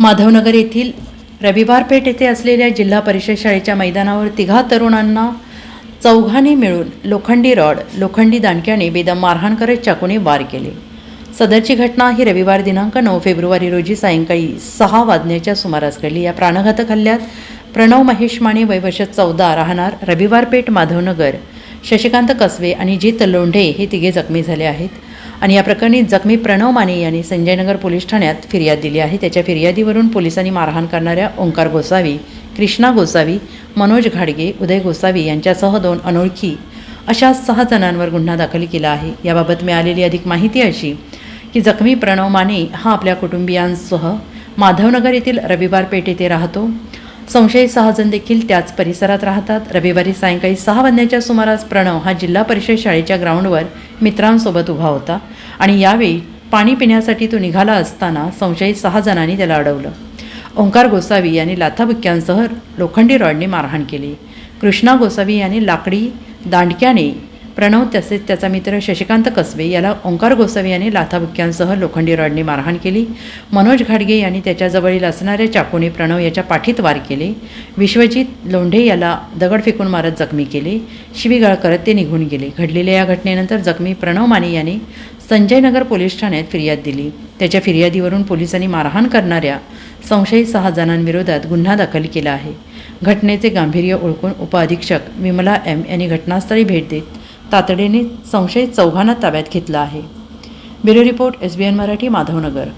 माधवनगर येथील रविवार पेठ येथे असलेल्या जिल्हा परिषद शाळेच्या मैदानावर तिघा तरुणांना चौघांनी मिळून लोखंडी रॉड लोखंडी दांडक्याने बेदम मारहाण करत चाकूने वार केले. सदरची घटना ही रविवार दिनांक नऊ फेब्रुवारी रोजी सायंकाळी सहा वाजण्याच्या सुमारास घडली. या प्राणघातक हल्ल्यात प्रणव महेश माने वयवर्ष चौदा राहणार रविवार पेठ माधवनगर शशिकांत कसवे आणि जित लोंढे हे तिघे जखमी झाले आहेत. आणि या प्रकरणी जखमी प्रणव माने यांनी संजयनगर पोलीस ठाण्यात फिर्याद दिली आहे. त्याच्या फिर्यादीवरून पोलिसांनी मारहाण करणाऱ्या ओंकार गोसावी कृष्णा गोसावी मनोज घाडगे उदय गोसावी यांच्यासह दोन अनोळखी अशा सहा जणांवर गुन्हा दाखल केला आहे. याबाबत मिळालेली अधिक माहिती अशी की जखमी प्रणव माने हा आपल्या कुटुंबियांसह माधवनगर येथील रविवार पेठ येथे राहतो. संशयित सहा जण देखील त्याच परिसरात राहतात. रविवारी सायंकाळी सहा वाजण्याच्या सुमारास प्रणव हा जिल्हा परिषद शाळेच्या ग्राउंडवर मित्रांसोबत उभा होता आणि यावेळी पाणी पिण्यासाठी तो निघाला असताना संशयित सहा जणांनी त्याला अडवलं. ओंकार गोसावी यांनी लाथाबुक्क्यांसह लोखंडी रॉडने मारहाण केली. कृष्णा गोसावी यांनी लाकडी दांडक्याने प्रणव तसेच त्याचा मित्र शशिकांत कसबे याला ओंकार गोसावी यांनी लाथाबुक्क्यांसह लोखंडी रॉडने मारहाण केली. मनोज घाडगे यांनी त्याच्याजवळील असणाऱ्या चाकूने प्रणव याच्या पाठीत वार केले. विश्वजित लोंढे याला दगड फेकून मारत जखमी केले. शिवीगाळ करत ते निघून गेले. घडलेल्या या घटनेनंतर जखमी प्रणव माने यांनी संजयनगर पोलीस ठाण्यात फिर्याद दिली. त्याच्या फिर्यादीवरून पोलिसांनी मारहाण करणाऱ्या संशयित सहा जणांविरोधात गुन्हा दाखल केला आहे. घटनेचे गांभीर्य ओळखून उपअधीक्षक विमला एम यांनी घटनास्थळी भेट देत तातडीने संशयित चौघांना ताब्यात घेतला आहे. Bureau report S B N Marathi Madhavnagar.